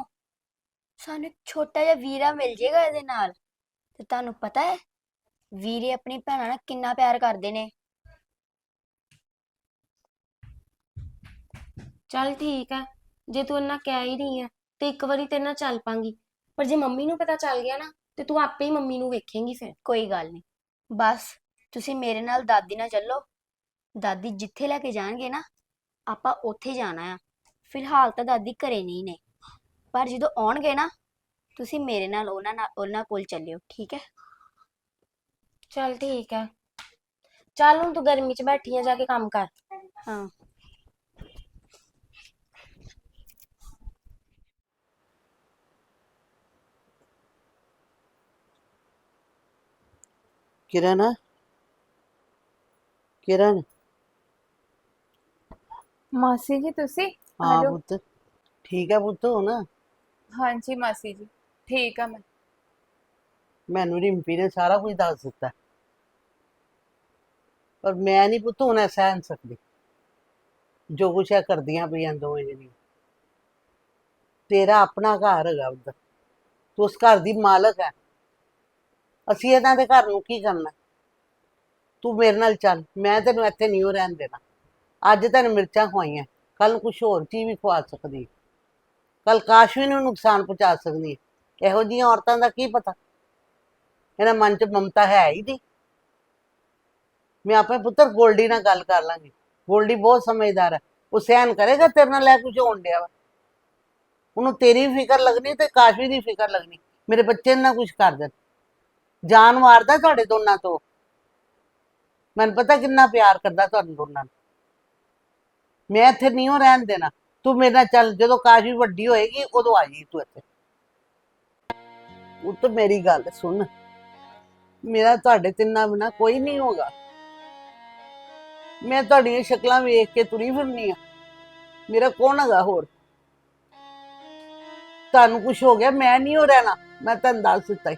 [SPEAKER 7] ਸਾਨੂੰ ਇੱਕ ਛੋਟਾ ਜਿਹਾ ਵੀਰਾ ਮਿਲ ਜਾਏਗਾ ਇਹਦੇ ਨਾਲ। ਤੇ ਤੁਹਾਨੂੰ ਪਤਾ ਹੈ ਵੀਰੇ ਆਪਣੀ ਭੈਣਾਂ ਨਾਲ ਕਿੰਨਾ ਪਿਆਰ ਕਰਦੇ ਨੇ।
[SPEAKER 6] ਚੱਲ ਠੀਕ ਹੈ ਜੇ ਤੂੰ ਇੰਨਾ ਕਹਿ ਹੀ ਰਹੀ ਹੈ ਤੇ ਇੱਕ ਵਾਰੀ ਤੇਰੇ ਨਾਲ ਚੱਲ ਪਾਂਗੀ। ਪਰ ਜੇ ਮੰਮੀ ਨੂੰ ਪਤਾ ਚੱਲ ਗਿਆ ਨਾ ਤੇ ਤੂੰ ਆਪੇ ਹੀ ਮੰਮੀ ਨੂੰ ਵੇਖੇਂਗੀ ਫਿਰ।
[SPEAKER 7] ਕੋਈ ਗੱਲ ਨਹੀਂ ਬਸ ਤੁਸੀਂ ਮੇਰੇ ਨਾਲ ਦਾਦੀ ਨਾਲ ਚੱਲੋ। ਦਾਦੀ ਜਿੱਥੇ ਲੈ ਕੇ ਜਾਣਗੇ ਨਾ ਆਪਾਂ ਉੱਥੇ ਜਾਣਾ ਆ। ਫਿਲਹਾਲ ਤਾਂ ਦਾਦੀ ਘਰੇ ਨਹੀਂ ਨੇ। ਪਰ ਜਦੋਂ ਆਉਣਗੇ ਨਾ ਤੁਸੀਂ ਮੇਰੇ ਨਾਲ ਉਹਨਾਂ ਨਾਲ ਉਹਨਾਂ ਕੋਲ ਚੱਲਿਓ ਠੀਕ ਹੈ?
[SPEAKER 6] ਚੱਲ ਠੀਕ ਹੈ। ਚੱਲ ਹੁਣ ਤੂੰ ਗਰਮੀ 'ਚ ਬੈਠੀ ਆ ਜਾ ਕੇ ਕੰਮ ਕਰ।
[SPEAKER 7] ਹਾਂ।
[SPEAKER 8] ਕਿਰਨ ਕਿਰਨ
[SPEAKER 4] ਮਾਸੀ ਜੀ ਤੁਸੀਂ
[SPEAKER 8] ਹਾਂ
[SPEAKER 4] ਹੈਲੋ।
[SPEAKER 8] ਪੁੱਤ ਠੀਕ ਹੈ ਪੁੱਤ ਹੁਣ
[SPEAKER 4] ਹਾਂਜੀ ਮਾਸੀ ਜੀ ਠੀਕ ਆ ਮੈਂ
[SPEAKER 8] ਮੈਨੂੰ ਰਿੰਪੀ ਨੇ ਸਾਰਾ ਕੁਝ ਦੱਸ ਦਿੱਤਾ ਪਰ ਮੈਂ ਨਹੀਂ ਪੁੱਤ ਹੁਣ ਇਹ ਸਹਿਨ ਸਕਦੀ ਜੋ ਕੁਛ ਇਹ ਕਰਦੀਆਂ ਪਈਆਂ ਦੋਵੇਂ ਜਣੀਆਂ ਤੇਰਾ ਆਪਣਾ ਘਰ ਹੈਗਾ ਉੱਧਰ ਤੂੰ ਉਸ ਘਰ ਦੀ ਮਾਲਕ ਹੈ ਅਸੀਂ ਇਹਨਾਂ ਦੇ ਘਰ ਨੂੰ ਕੀ ਕਰਨਾ? ਤੂੰ ਮੇਰੇ ਨਾਲ ਚੱਲ, ਮੈਂ ਤੈਨੂੰ ਇੱਥੇ ਨਹੀਂ ਓ ਰਹਿਣ ਦੇਣਾ। ਅੱਜ ਤੈਨੂੰ ਮਿਰਚਾਂ ਖਵਾਈਆਂ ਕੱਲ ਨੂੰ ਕੁਛ ਹੋਰ ਚੀਜ਼ ਵੀ ਖਵਾ ਸਕਦੀ ਕੱਲ ਕਾਸ਼ਵੀ ਨੂੰ ਨੁਕਸਾਨ ਪਹੁੰਚਾ ਸਕਦੀ ਇਹੋ ਜਿਹੀਆਂ ਔਰਤਾਂ ਦਾ ਕੀ ਪਤਾ? ਇਹਨਾਂ ਮਨ 'ਚ ਮਮਤਾ ਹੈ ਹੀ ਨਹੀਂ। ਮੈਂ ਆਪਣੇ ਪੁੱਤਰ ਗੋਲਡੀ ਨਾਲ ਗੱਲ ਕਰ ਲਾਂਗੀ। ਗੋਲਡੀ ਬਹੁਤ ਸਮਝਦਾਰ ਹੈ। ਉਹ ਸਹਿਨ ਕਰੇਗਾ ਤੇਰੇ ਨਾਲ ਲੈ ਕੁਝ ਹੋਣ ਡਿਆ ਵਾ। ਉਹਨੂੰ ਤੇਰੀ ਵੀ ਫਿਕਰ ਲੱਗਣੀ ਤੇ ਕਾਸ਼ਵੀ ਦੀ ਫਿਕਰ ਲੱਗਣੀ। ਮੇਰੇ ਬੱਚੇ ਨੂੰ ਨਾ ਕੁਝ ਕਰ ਦੇਣ। ਜਾਨ ਮਾਰਦਾ ਤੁਹਾਡੇ ਦੋਨਾਂ ਤੋਂ। ਮੈਨੂੰ ਪਤਾ ਕਿੰਨਾ ਪਿਆਰ ਕਰਦਾ ਤੁਹਾਨੂੰ ਦੋਨਾਂ ਨੂੰ। ਮੈਂ ਇੱਥੇ ਨਹੀਂ ਓ ਰਹਿਣ ਦੇਣਾ। ਤੂੰ ਮੇਰੇ ਨਾਲ ਚੱਲ, ਜਦੋਂ ਕਾਸ਼ਵੀ ਵੱਡੀ ਹੋਏਗੀ, ਉਦੋਂ ਆ ਜੀ ਤੂੰ ਇੱਥੇ। ਉਹ ਤਾਂ ਮੇਰੀ ਗੱਲ ਸੁਣ। ਮੇਰਾ ਤੁਹਾਡੇ ਤਿੰਨਾਂ ਬਿਨਾ ਕੋਈ ਨਹੀਂ ਹੋਗਾ। ਮੈਂ ਤੁਹਾਡੀਆਂ ਸ਼ਕਲਾਂ ਵੇਖ ਕੇ ਤੁਰੀ ਫਿਰਨੀ ਆ। ਮੇਰਾ ਕੌਣ ਹੈਗਾ ਹੋਰ? ਤੁਹਾਨੂੰ ਕੁਝ ਹੋ ਗਿਆ, ਮੈਂ ਨਹੀਂ ਹੋ ਰਹਿਣਾ। ਮੈਂ ਤੁਹਾਨੂੰ ਦੱਸ ਦਿੱਤਾ ਈ।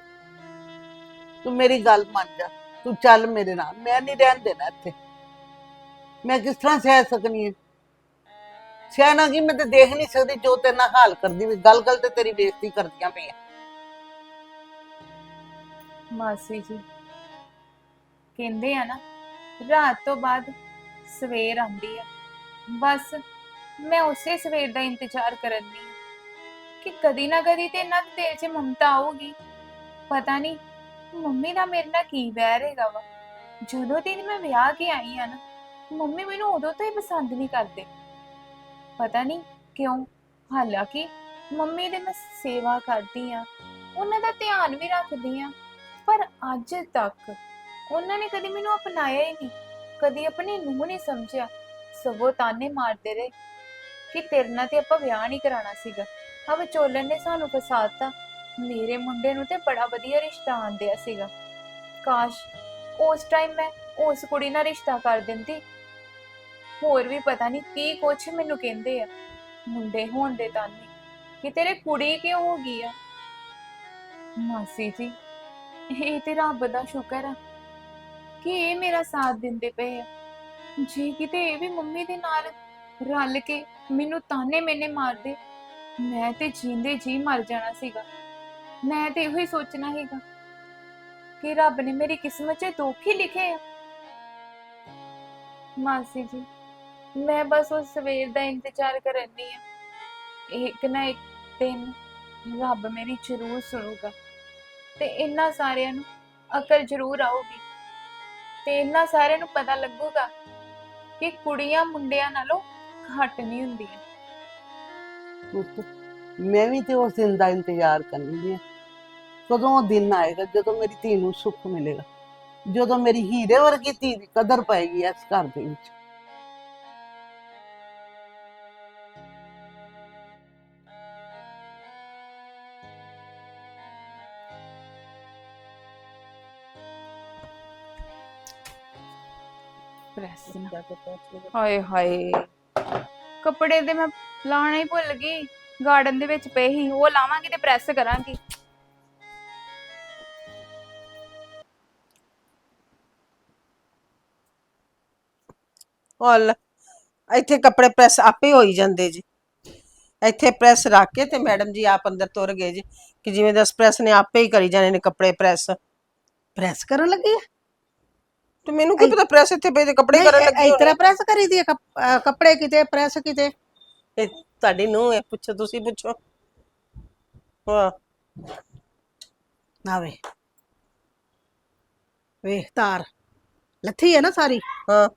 [SPEAKER 8] ਤੂੰ ਮੇਰੀ ਗੱਲ ਮੰਨ ਜਾ, ਤੂੰ ਚੱਲ ਮੇਰੇ ਨਾਲ, ਮੈਂ ਨਹੀਂ ਰਹਿਣ ਦੇਣਾ ਇੱਥੇ। ਮੈਂ ਕਿਸ ਤਰ੍ਹਾਂ ਸਹਿ ਸਕਨੀ ਹੈ? ਸਹਿਣਾ ਕੀ? ਮੈਂ ਤੇ ਦੇਖ ਨਹੀਂ ਸਕਦੀ ਜੋ ਤੇਰੇ ਨਾਲ ਹਾਲ ਕਰਦੀ ਵੀ ਗੱਲ ਗੱਲ ਤੇ ਤੇਰੀ ਬੇਇੱਜ਼ਤੀ ਕਰਦੀਆਂ ਪਈਆਂ।
[SPEAKER 4] ਮਾਸੀ ਜੀ, ਕਹਿੰਦੇ ਆ ਨਾ, ਰਾਤ ਤੋਂ ਬਾਅਦ ਸਵੇਰ ਆਉਂਦੀ ਆ। ਬਸ ਮੈਂ ਉਸੇ ਸਵੇਰ ਦਾ ਇੰਤਜ਼ਾਰ ਕਰਨ ਦੀ ਕਿ ਕਦੀ ਨਾ ਕਦੀ ਤੇ ਇਹਨਾਂ ਦੇ ਦਿਲ 'ਚ ਮਮਤਾ ਆਊਗੀ। ਪਤਾ ਨਹੀਂ ਮੰਮੀ ਦਾ ਮੇਰੇ ਨਾਲ ਕੀ ਵੈਰ ਹੈਗਾ ਵਾ? ਜਦੋਂ ਦਿਨ ਮੈਂ ਵਿਆਹ ਕੇ ਆਈ ਆ ਨਾ, ਮੰਮੀ ਮੈਨੂੰ ਉਦੋਂ ਤੋਂ ਹੀ ਪਸੰਦ ਨਹੀਂ ਕਰਦੇ। ਪਤਾ ਨਹੀਂ ਕਿਉਂ, ਹਾਲਾਂਕਿ ਮੰਮੀ ਦੇ ਮੈਂ ਸੇਵਾ ਕਰਦੀ ਆ, ਉਹਨਾਂ ਦਾ ਧਿਆਨ ਵੀ ਰੱਖਦੀ ਆ, ਪਰ ਅੱਜ ਤੱਕ ਉਹਨਾਂ ਨੇ ਕਦੀ ਮੈਨੂੰ ਅਪਣਾਇਆ ਹੀ ਨਹੀਂ, ਕਦੀ ਆਪਣੇ ਨੂੰ ਨਹੀਂ ਸਮਝਿਆ, ਸਗੋਂ ਤਾਨੇ ਮਾਰਦੇ ਰਹੇ ਕਿ ਤੇਰੇ ਨਾਲ ਤੇ ਆਪਾਂ ਵਿਆਹ ਨਹੀਂ ਕਰਾਉਣਾ ਸੀਗਾ। ਹਾਂ ਵਿਚੋਲਨ ਨੇ ਸਾਨੂੰ ਫਸਾਤਾ ਮੇਰੇ ਮੁੰਡੇ ਨੂੰ ਤੇ ਬੜਾ ਵਧੀਆ ਰਿਸ਼ਤਾ ਆਂਦਿਆ ਸੀਗਾ। ਕਾਸ਼ ਉਸ ਟਾਈਮ ਮੈਂ ਉਸ ਕੁੜੀ ਨਾਲ ਰਿਸ਼ਤਾ ਕਰ ਦਿੰਦੀ। ਹੋਰ ਵੀ ਪਤਾ ਨਹੀਂ ਕੀ ਕੁਛ ਮੈਨੂੰ ਕਹਿੰਦੇ ਆ। ਮੁੰਡੇ ਹੋਣ ਦੇ ਤਾਨੇ ਕਿ ਤੇਰੇ ਕੁੜੀ ਕਿਉਂ ਹੋ ਗਈ ਆ? ਮਾਸੀ ਜੀ, ਇਹ ਤੇ ਰੱਬ ਦਾ ਸ਼ੁਕਰ ਆ। ਕਿ ਇਹ ਮੇਰਾ ਸਾਥ ਦਿੰਦੇ ਪਏ ਆ। ਜੇ ਕਿਤੇ ਇਹ ਵੀ ਮੰਮੀ ਦੇ ਨਾਲ ਰਲ ਕੇ ਮੈਨੂੰ ਤਾਨੇ ਮੈਨੇ ਮਾਰਦੇ, ਮੈਂ ਤੇ ਜੀਂਦੇ ਜੀ ਮਰ ਜਾਣਾ ਸੀਗਾ। ਮੈਂ ਤੇ ਇਹੋ ਹੀ ਸੋਚਣਾ ਹੈਗਾ ਕਿ ਰੱਬ ਨੇ ਮੇਰੀ ਕਿਸਮਤ 'ਚ ਦੁੱਖ ਹੀ ਲਿਖੇ ਆ। ਮਾਸੀ ਜੀ, ਮੈਂ ਬਸ ਉਸ ਸਵੇਰ ਦਾ ਇੰਤਜ਼ਾਰ ਕਰਨੀ ਆ। ਇੱਕ ਨਾ ਇੱਕ ਦਿਨ ਰੱਬ ਮੇਰੀ ਜ਼ਰੂਰ ਸੁਣੂਗਾ ਤੇ ਇਹਨਾਂ ਸਾਰਿਆਂ ਨੂੰ ਅਕਲ ਜ਼ਰੂਰ ਆਊਗੀ ਤੇ ਇਹਨਾਂ ਸਾਰਿਆਂ ਨੂੰ ਪਤਾ ਲੱਗੂਗਾ ਕਿ ਕੁੜੀਆਂ ਮੁੰਡਿਆਂ ਨਾਲੋਂ ਘੱਟ ਨਹੀਂ ਹੁੰਦੀਆਂ।
[SPEAKER 8] ਪੁੱਤ, ਮੈਂ ਵੀ ਤੇ ਉਸ ਦਿਨ ਦਾ ਇੰਤਜ਼ਾਰ ਕਰਨੀ ਆ। ਕਦੋਂ ਦਿਨ ਆਏਗਾ ਜਦੋਂ ਮੇਰੀ ਧੀ ਨੂੰ ਸੁੱਖ ਮਿਲੇਗਾ? ਜਦੋਂ ਮੇਰੀ ਹੀਰੇ ਵਰਗੀ ਧੀ ਦੀ ਕਦਰ ਪਾਏਗੀ ਇਸ ਘਰ ਦੇ ਵਿੱਚ?
[SPEAKER 4] ਪ੍ਰੈਸ ਹਾਏ ਹਾਏ। ਕੱਪੜੇ ਤੇ ਮੈਂ ਲਾਣਾ ਹੀ ਭੁੱਲ ਗਈ। ਗਾਰਡਨ ਦੇ ਵਿੱਚ ਪਏ ਸੀ ਉਹ ਲਾਵਾਂਗੀ ਤੇ ਪ੍ਰੈਸ ਕਰਾਂਗੀ।
[SPEAKER 2] ਹਲ ਇੱਥੇ ਕੱਪੜੇ ਪ੍ਰੈਸ ਆਪੇ ਹੋਈ ਜਾਂਦੇ ਜੀ। ਇੱਥੇ ਪ੍ਰੈਸ ਰੱਖ ਕੇ ਤੇ ਮੈਡਮ ਜੀ ਆਪ ਅੰਦਰ ਤੁਰ ਗਏ ਜੀ। ਕਿ ਜਿਵੇਂ ਦਸ ਪ੍ਰੈਸ ਨੇ ਆਪੇ ਹੀ ਕਰੀ ਜਾਣੇ ਨੇ ਕੱਪੜੇ ਪ੍ਰੈਸ।
[SPEAKER 5] ਪ੍ਰੈਸ ਕਰਨ ਲੱਗੀ ਆ?
[SPEAKER 2] ਤੇ ਮੈਨੂੰ ਕੀ ਪਤਾ ਪ੍ਰੈਸ ਇੱਥੇ ਪਏ ਤੇ ਕੱਪੜੇ ਕਰਨ ਲੱਗੀ
[SPEAKER 5] ਇਸ ਤਰ੍ਹਾਂ ਪ੍ਰੈਸ ਕਰੀ ਦੀ ਕੱਪੜੇ ਕਿਤੇ ਪ੍ਰੈਸ ਕਿਤੇ?
[SPEAKER 2] ਇਹ ਤੁਹਾਡੀ ਨੂੰ ਹੈ ਪੁੱਛੋ ਤੁਸੀਂ ਪੁੱਛੋ। ਹਾਂ
[SPEAKER 5] ਨਾ ਵੇ। ਵੇਖ ਤਾਰ ਲੱਥੀ ਹੈ ਨਾ ਸਾਰੀ?
[SPEAKER 2] ਹਾਂ।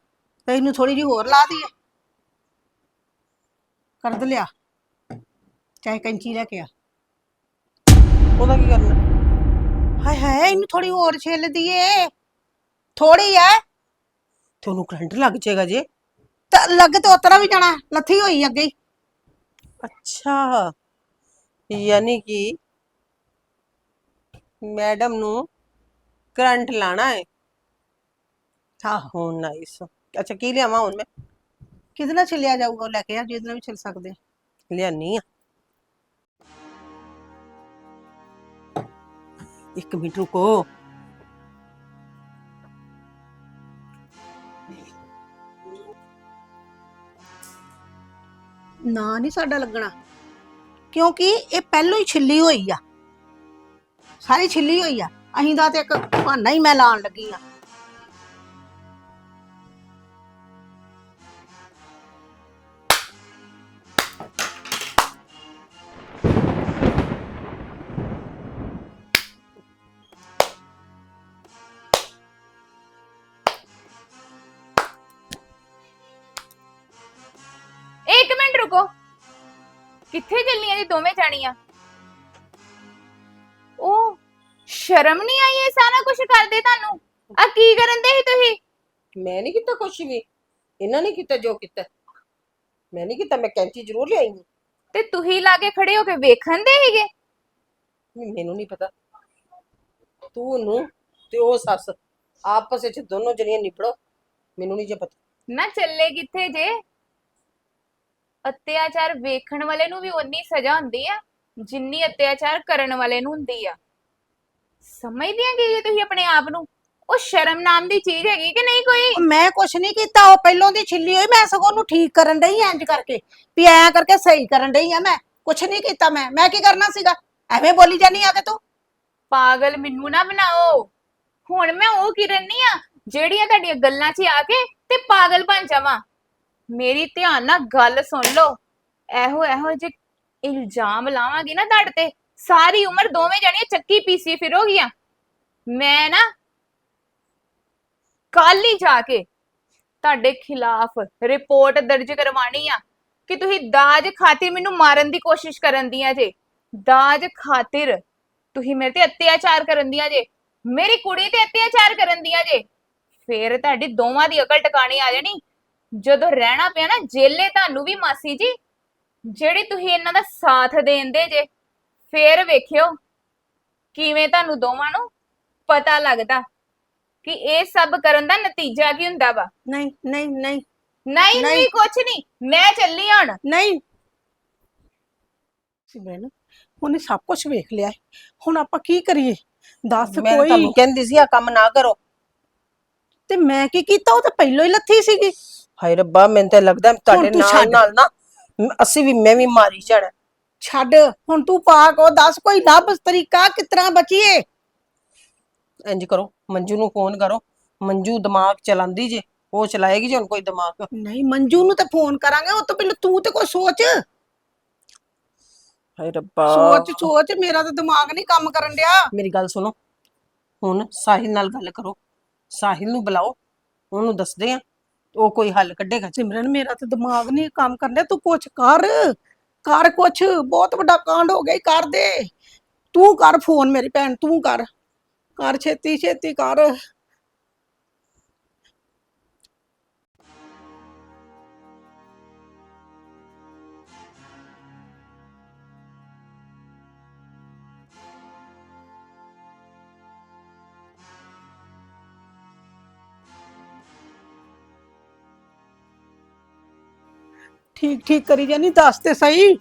[SPEAKER 5] ਤੇ ਇਹਨੂੰ ਥੋੜੀ ਜਿਹੀ ਹੋਰ ਲਾ ਦਈਏ। ਕਰ ਲਿਆ। ਚਾਹੇ ਕੈਂਚੀ ਲੈ ਕੇ ਆ।
[SPEAKER 2] ਉਹਦਾ ਕੀ ਕਰਨਾ?
[SPEAKER 5] ਹਾਏ ਹਾਏ ਇਹਨੂੰ ਥੋੜੀ ਹੋਰ ਛਿੱਲ ਦਈਏ। ਥੋੜੀ ਐ।
[SPEAKER 2] ਤੇ ਉਹਨੂੰ ਕਰੰਟ ਲੱਗ ਜਾਏਗਾ ਜੀ।
[SPEAKER 5] ਤਾਂ ਲੱਗ ਤੇ ਉਤਰਾ ਵੀ ਜਾਣਾ ਲੱਥੀ ਹੋਈ ਅੱਗੇ ਹੀ।
[SPEAKER 2] ਅੱਛਾ। ਯਾਨੀ ਕਿ ਮੈਡਮ ਨੂੰ ਕਰੰਟ ਲਾਣਾ ਹੈ
[SPEAKER 5] ਆਹੋ।
[SPEAKER 2] ਹੋ ਨਾਈਸ। ਅੱਛਾ ਕੀ ਲਿਆਵਾਂ ਹੁਣ ਮੈਂ?
[SPEAKER 5] ਕਿਹਦੇ ਨਾਲ ਛਿੱਲਿਆ ਜਾਊਗਾ ਉਹ ਲੈ ਕੇ ਆ ਜਿਹਦੇ ਨਾਲ ਵੀ ਛਿੱਲ ਸਕਦੇ
[SPEAKER 2] ਲਿਆਨੀ ਆ। ਇੱਕ ਮਿੰਟ ਰੁਕੋ।
[SPEAKER 5] ਨਾ ਨਹੀਂ ਸਾਡਾ ਲੱਗਣਾ। ਕਿਉਂਕਿ ਇਹ ਪਹਿਲੋਂ ਹੀ ਛਿੱਲੀ ਹੋਈ ਆ। ਸਾਰੀ ਛਿੱਲੀ ਹੋਈ ਆ। ਅਹੀਂ ਦਾ ਤੇ ਇੱਕ ਬਹਾਨਾ ਹੀ ਮੈਂ ਲਾਣ ਲੱਗੀ ਆ।
[SPEAKER 4] ਇੱਕ ਮਿੰਟ ਰੁਕੋ। ਕਿੱਥੇ ਚੱਲੀਆਂ ਜੀ ਦੋਵੇਂ ਜਾਣੀਆਂ? ਉਹ ਸ਼ਰਮ ਨਹੀਂ ਆਈ ਇਹ ਸਾਰਾ ਕੁਝ ਕਰਦੇ ਤੁਹਾਨੂੰ? ਆ ਕੀ ਕਰਨ ਦੇ ਸੀ ਤੁਸੀਂ?
[SPEAKER 2] ਮੈਂ ਨਹੀਂ ਕੀਤਾ ਕੁਛ ਵੀ। ਇਹਨਾਂ ਨੇ ਕੀਤਾ ਜੋ ਕੀਤਾ। ਮੈਂ ਨਹੀਂ ਕੀਤਾ ਮੈਂ ਕੈਂਚੀ ਜ਼ਰੂਰ ਲਿਆਈ ਹਾਂ
[SPEAKER 4] ਤੇ ਤੁਸੀਂ ਲਾ ਕੇ ਖੜੇ ਹੋ ਕੇ ਵੇਖਣ ਦੇ ਸੀਗੇ?
[SPEAKER 2] ਨਹੀਂ, ਮੈਨੂੰ ਨਹੀਂ ਪਤਾ। ਤੂੰ ਨੂੰ ਤੇ ਉਹ ਸੱਸ ਆਪਸ ਵਿੱਚ ਦੋਨੋਂ ਜਣੀਆਂ ਨਿਬੜੋ। ਮੈਨੂੰ ਨਹੀਂ ਜੇ ਪਤਾ।
[SPEAKER 4] ਨਾ ਚੱਲੇ ਕਿੱਥੇ ਜੇ? ਅਤਿਆਚਾਰ ਵੇਖਣ ਵਾਲੇ ਨੂੰ ਵੀ ਉਨੀ ਸਜ਼ਾ ਹੁੰਦੀ ਆ ਜਿੰਨੀ ਅਤਿਆਚਾਰ ਕਰਨ ਵਾਲੇ ਨੂੰ ਹੁੰਦੀ ਆ। ਸਮਝਦੀਆਂ ਕੀ ਜੀ ਤੁਸੀਂ ਆਪਣੇ ਆਪ ਨੂੰ? ਉਹ ਸ਼ਰਮ ਨਾਮ ਦੀ ਚੀਜ਼ ਹੈਗੀ ਕਿ ਨਹੀਂ ਕੋਈ?
[SPEAKER 5] ਮੈਂ ਕੁਛ ਨਹੀਂ ਕੀਤਾ ਉਹ ਪਹਿਲੋਂ ਦੀ ਛਿੱਲੀ ਹੋਈ ਮੈਂ ਸਗੋਂ ਉਹਨੂੰ ਠੀਕ ਕਰਨ ਡਈ ਇੰਜ ਕਰਕੇ। ਵੀ ਐਂ ਕਰਕੇ ਸਹੀ ਕਰਨ ਡਈ ਆ ਮੈਂ। ਕੁਛ ਨਹੀਂ ਕੀਤਾ ਮੈਂ। ਮੈਂ ਕੀ ਕਰਨਾ ਸੀਗਾ? ਐਵੇਂ ਬੋਲੀ ਜਾਨੀ ਆ ਕੇ ਤੂੰ?
[SPEAKER 4] ਪਾਗਲ ਮੈਨੂੰ ਨਾ ਬਣਾਓ। ਹੁਣ ਮੈਂ ਉਹ ਕਿਰਨ ਨਹੀਂ ਆ ਜਿਹੜੀਆਂ ਤੁਹਾਡੀਆਂ ਗੱਲਾਂ 'ਚ ਆ ਕੇ ਤੇ ਪਾਗਲ ਬਣ ਜਾਵਾਂ। ਮੇਰੀ ਧਿਆਨ ਨਾਲ ਗੱਲ ਸੁਣ ਲਓ। ਇਹੋ ਇਹੋ ਜੇ ਇਲਜ਼ਾਮ ਲਾਵਾਂਗੀ ਨਾ ਤੁਹਾਡੇ ਤੇ। ਸਾਰੀ ਉਮਰ ਦੋਵੇਂ ਜਣੀਆਂ ਚੱਕੀ ਪੀਸੀ ਫਿਰੋਗੀਆਂ। ਮੈਂ ਨਾ ਕੱਲ ਹੀ ਜਾ ਕੇ ਤੁਹਾਡੇ ਖਿਲਾਫ ਰਿਪੋਰਟ ਦਰਜ ਕਰਵਾਣੀ ਆ ਕਿ ਤੁਸੀਂ ਦਾਜ ਖਾਤਰ ਮੈਨੂੰ ਮਾਰਨ ਦੀ ਕੋਸ਼ਿਸ਼ ਕਰਨ ਦੀਆਂ ਜੇ। ਦਾਜ ਖਾਤਿਰ ਤੁਸੀਂ ਮੇਰੇ ਤੇ ਅਤਿਆਚਾਰ ਕਰਨ ਦੀਆਂ ਜੇ। ਮੇਰੀ ਕੁੜੀ ਤੇ ਅਤਿਆਚਾਰ ਕਰਨ ਦੀਆਂ ਜੇ। ਫੇਰ ਤੁਹਾਡੀ ਦੋਵਾਂ ਦੀ ਅਕਲ ਟਿਕਾਣੀ ਆ ਜਾਣੀ। ਜਦੋਂ ਰਹਿਣਾ ਪਿਆ ਨਾ ਜੇਲੇ ਤੁਹਾਨੂੰ ਵੀ ਮਾਸੀ ਜੀ ਜਿਹੜੀ ਤੁਸੀਂ ਇਹਨਾਂ ਦਾ ਸਾਥ ਦੇਂਦੇ ਜੇ ਫੇਰ ਵੇਖਿਓ ਕਿਵੇਂ ਤੁਹਾਨੂੰ ਦੋਵਾਂ ਨੂੰ ਪਤਾ ਲੱਗਦਾ ਕਿ ਇਹ ਸਭ ਕਰਨ ਦਾ ਨਤੀਜਾ ਕੀ ਹੁੰਦਾ ਵਾ।
[SPEAKER 5] ਨਹੀਂ ਨਹੀਂ ਨਹੀਂ।
[SPEAKER 4] ਨਹੀਂ
[SPEAKER 5] ਨਹੀਂ।
[SPEAKER 4] ਕੁਛ ਨਹੀਂ ਮੈਂ ਚੱਲੀ ਹੁਣ।
[SPEAKER 5] ਨਹੀਂ। ਸਿਮਰਨ ਉਹਨੇ ਸਭ ਕੁਝ ਵੇਖ ਲਿਆ ਹੈ। ਹੁਣ ਆਪਾਂ ਕੀ ਕਰੀਏ? ਦੱਸ
[SPEAKER 2] ਮੈਂ
[SPEAKER 5] ਕੋਈ।
[SPEAKER 2] ਤੁਹਾਨੂੰ ਕਹਿੰਦੀ ਸੀ ਆ ਕੰਮ ਨਾ ਕਰੋ।
[SPEAKER 5] ਤੇ ਮੈਂ ਕੀ ਕੀਤਾ? ਉਹ ਤਾਂ ਪਹਿਲੋਂ ਹੀ ਲੱਥੀ ਸੀਗੀ।
[SPEAKER 2] ਹਾਏ ਰੱਬਾ ਮੈਨੂੰ ਤਾਂ ਲੱਗਦਾ ਤੁਹਾਡੇ
[SPEAKER 5] ਤੂੰ
[SPEAKER 2] ਨਾਲ
[SPEAKER 5] ਛੱਡ।
[SPEAKER 2] ਨਾਲ ਨਾ ਮ- ਅਸੀਂ ਵੀ ਮੈਂ ਵੀ ਮਾਰੀ ਜਾਣਾ।
[SPEAKER 5] ਛੱਡ ਹੁਣ ਤੂੰ ਪਾਕ ਉਹ ਦੱਸ ਕੋਈ ਲੱਭ ਤਰੀਕਾ ਕਿਤਨਾ ਬਚੀਏ?
[SPEAKER 2] ਇੰਜ ਕਰੋ ਮੰਜੂ ਨੂੰ ਫੋਨ ਕਰੋ। ਮੰਜੂ ਦਿਮਾਗ ਚਲਾਉਂਦੀ ਜੇ ਉਹ ਚਲਾਏਗੀ ਜੇ ਹੁਣ ਕੋਈ ਦਿਮਾਗ।
[SPEAKER 5] ਨਹੀਂ ਮੰਜੂ ਨੂੰ ਤਾਂ ਫੋਨ ਕਰਾਂਗੇ ਉਹ ਤੋਂ ਪਹਿਲਾਂ ਤੂੰ ਤੇ ਕੋਈ ਸੋਚ।
[SPEAKER 2] ਹਾਏ ਰੱਬਾ।
[SPEAKER 5] ਸੋਚ ਸੋਚ ਮੇਰਾ ਤਾਂ ਦਿਮਾਗ ਨਹੀਂ ਕੰਮ ਕਰਨ ਡਿਆ।
[SPEAKER 2] ਮੇਰੀ ਗੱਲ ਸੁਣੋ ਹੁਣ ਸਾਹਿਲ ਨਾਲ ਗੱਲ ਕਰੋ। ਸਾਹਿਲ ਨੂੰ ਬੁਲਾਓ ਉਹਨੂੰ ਦੱਸਦੇ ਆ ਉਹ ਕੋਈ ਹੱਲ ਕੱਢੇਗਾ।
[SPEAKER 5] ਸਿਮਰਨ ਮੇਰਾ ਤਾਂ ਦਿਮਾਗ ਨਹੀਂ ਕੰਮ ਕਰਨ ਤੂੰ ਕੁਛ ਕਰ ਕਰ ਕੁਛ। ਬਹੁਤ ਵੱਡਾ ਕਾਂਡ ਹੋ ਗਿਆ ਈ, ਕਰ ਦੇ। ਤੂੰ ਕਰ ਫੋਨ ਮੇਰੀ ਭੈਣ ਤੂੰ ਕਰ। ਕਰ ਛੇਤੀ ਛੇਤੀ ਕਰ। ਠੀਕ ਠੀਕ ਕਰੀ ਜਾਨੀ ਦੱਸ ਤੇ ਸਹੀ।